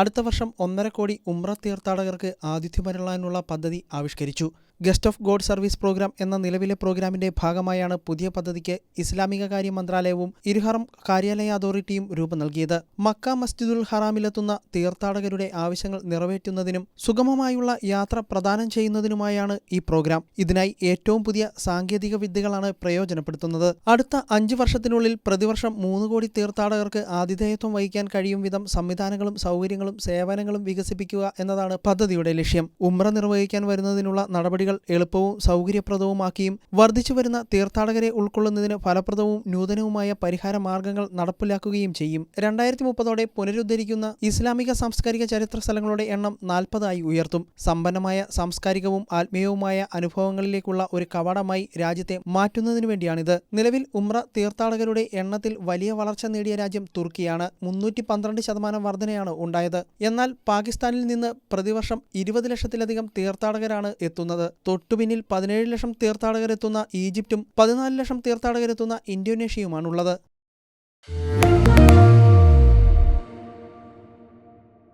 അടുത്ത വർഷം ഒന്നര കോടി ഉമ്ര തീർത്ഥാടകർക്ക് ആതിഥ്യമരുളാനുള്ള പദ്ധതി ആവിഷ്കരിച്ചു. Guest of God service program എന്ന നിലവിലെ പ്രോഗ്രാമിന്റെ ഭാഗമായാണ് പുതിയ പദ്ധതിക്ക് ഇസ്ലാമിക കാര്യ മന്ത്രാലയവും ഇരുഹറം കാര്യാലയ അതോറിറ്റിയും രൂപം നൽകിയത്. മക്ക മസ്ജിദുൽ ഹറാമിലെത്തുന്ന തീർത്ഥാടകരുടെ ആവശ്യങ്ങൾ നിറവേറ്റുന്നതിനും സുഗമമായുള്ള യാത്ര പ്രദാനം ചെയ്യുന്നതിനുമായാണ് ഈ പ്രോഗ്രാം. ഇതിനായി ഏറ്റവും പുതിയ സാങ്കേതിക വിദ്യകളാണ് പ്രയോജനപ്പെടുത്തുന്നത്. അടുത്ത അഞ്ചു വർഷത്തിനുള്ളിൽ പ്രതിവർഷം മൂന്ന് കോടി തീർത്ഥാടകർക്ക് ആതിഥേയത്വം വഹിക്കാൻ കഴിയും വിധം സംവിധാനങ്ങളും സൗകര്യങ്ങളും സേവനങ്ങളും വികസിപ്പിക്കുക എന്നതാണ് പദ്ധതിയുടെ ലക്ഷ്യം. ഉമ്ര നിർവഹിക്കാൻ വരുന്നതിനുള്ള നടപടികൾ എളുപ്പവും സൗകര്യപ്രദവുമാക്കിയും വർദ്ധിച്ചു വരുന്ന തീർത്ഥാടകരെ ഉൾക്കൊള്ളുന്നതിന് ഫലപ്രദവും നൂതനവുമായ പരിഹാര മാർഗങ്ങൾ നടപ്പിലാക്കുകയും ചെയ്യും. രണ്ടായിരത്തി മുപ്പതോടെ പുനരുദ്ധരിക്കുന്ന ഇസ്ലാമിക സാംസ്കാരിക ചരിത്ര സ്ഥലങ്ങളുടെ എണ്ണം നാൽപ്പതായി ഉയർത്തും. സമ്പന്നമായ സാംസ്കാരികവും ആത്മീയവുമായ അനുഭവങ്ങളിലേക്കുള്ള ഒരു കവാടമായി രാജ്യത്തെ മാറ്റുന്നതിനു വേണ്ടിയാണിത്. നിലവിൽ ഉമ്ര തീർത്ഥാടകരുടെ എണ്ണത്തിൽ വലിയ വളർച്ച നേടിയ രാജ്യം തുർക്കിയാണ്. മുന്നൂറ്റി പന്ത്രണ്ട് ശതമാനം വർധനയാണ് ഉണ്ടായത്. എന്നാൽ പാകിസ്ഥാനിൽ നിന്ന് പ്രതിവർഷം ഇരുപത് ലക്ഷത്തിലധികം തീർത്ഥാടകരാണ് എത്തുന്നത്. തൊട്ടുപിന്നിൽ പതിനേഴ് ലക്ഷം തീർത്ഥാടകരെത്തുന്ന ഈജിപ്തും പതിനാല് ലക്ഷം തീർത്ഥാടകരെത്തുന്ന ഇന്തോനേഷ്യയുമാണുള്ളത്.